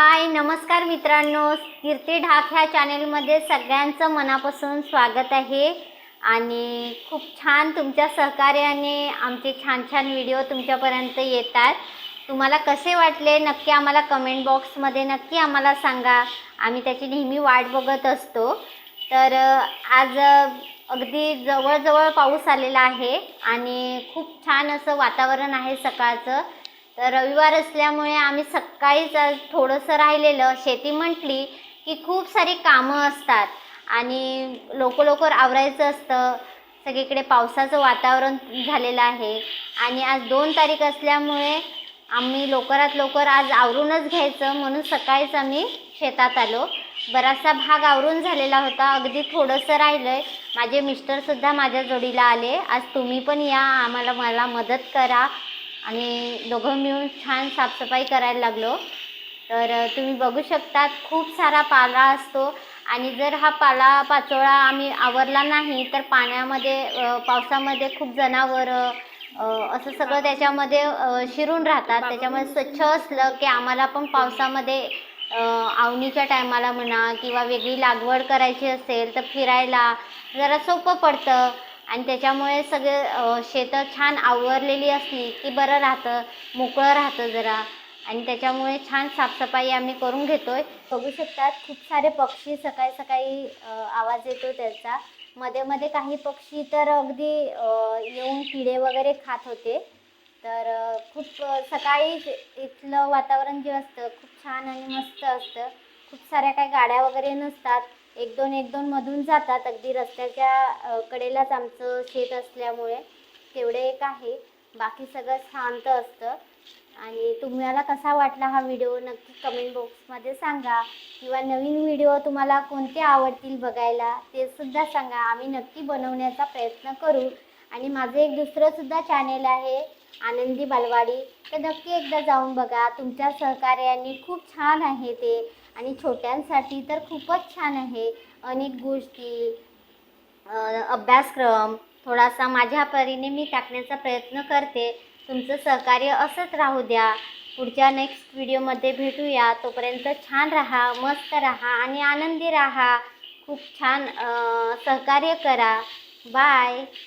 हाय नमस्कार मित्रांनो. कीर्ती ढाक ह्या चॅनेलमध्ये सगळ्यांचं मनापासून स्वागत आहे. आणि खूप छान तुमच्या सहकार्याने आमचे छान छान व्हिडिओ तुमच्यापर्यंत येतात. तुम्हाला कसे वाटले? नक्की आम्हाला कमेंट बॉक्समध्ये नक्की आम्हाला सांगा. आम्ही त्याची नेहमी वाट बघत असतो. तर आज अगदी जवळजवळ पाऊस आलेला आहे आणि खूप छान असं वातावरण आहे सकाळचं. तर रविवार असल्यामुळे आम्ही सकाळीच आज थोडंसं राहिलेलं. शेती म्हटली की खूप सारी कामं असतात आणि लोक लवकर आवरायचं असतं. सगळीकडे पावसाचं वातावरण झालेलं आहे आणि आज दोन तारीख असल्यामुळे आम्ही लवकरात लवकर आज आवरूनच घ्यायचं म्हणून सकाळीच आम्ही शेतात आलो. बराचसा भाग आवरून झालेला होता. अगदी थोडंसं राहिलं आहे माझे मिस्टरसुद्धा माझ्या जोडीला आले. आज तुम्ही पण या. आम्हाला मला मदत करा. आणि दोघं मिळून छान साफसफाई करायला लागलो. तर तुम्ही बघू शकतात खूप सारा पाला असतो. आणि जर हा पाला पाचोळा आम्ही आवरला नाही तर पाण्यामध्ये पावसामध्ये खूप जनावरं असं सगळं त्याच्यामध्ये शिरून राहतात. त्याच्यामुळे स्वच्छ असलं की आम्हाला पण पावसामध्ये आवणीच्या टायमाला म्हणा किंवा वेगळी लागवड करायची असेल तर फिरायला जरा सोपं पडतं. आणि त्याच्यामुळे सगळे शेतं छान आवरलेली असली की बरं राहतं मोकळं राहतं जरा. आणि त्याच्यामुळे छान साफसफाई आम्ही करून घेतो आहे बघू शकतात खूप सारे पक्षी सकाळी सकाळी आवाज येतो त्याचा. मध्ये मध्ये काही पक्षी तर अगदी येऊन किडे वगैरे खात होते. तर खूप सकाळी इथलं वातावरण जे असतं खूप छान आणि मस्त असतं. खूप साऱ्या काही गाड्या वगैरे नसतात. एक दोन एक दोन मधून जातात. अगदी रस्त्याच्या कडेलाच आमचं शेत असल्यामुळे तेवढे एक आहे. बाकी सगळं शांत असतं. आणि तुम्हाला कसा वाटला हा व्हिडिओ नक्की कमेंट बॉक्समध्ये सांगा. किंवा नवीन व्हिडिओ तुम्हाला कोणते आवडतील बघायला ते सुद्धा सांगा. आम्ही नक्की बनवण्याचा प्रयत्न करू. आणि माझं एक दुसरंसुद्धा चॅनेल आहे आनंदी बालवाडी. तर नक्की एकदा जाऊन बघा तुमच्या सहकार्याने खूप छान आहे ते. आणि छोट्यांसाठी तर खूपच छान आहे. अनेक गोष्टी अभ्यासक्रम थोडासा माझ्या परीने मी टाकण्याचा प्रयत्न करते. तुमचं सहकार्य असंच राहू द्या. पुढच्या नेक्स्ट व्हिडिओमध्ये भेटूया. तोपर्यंत छान राहा मस्त राहा आणि आनंदी राहा. खूप छान सहकार्य करा. बाय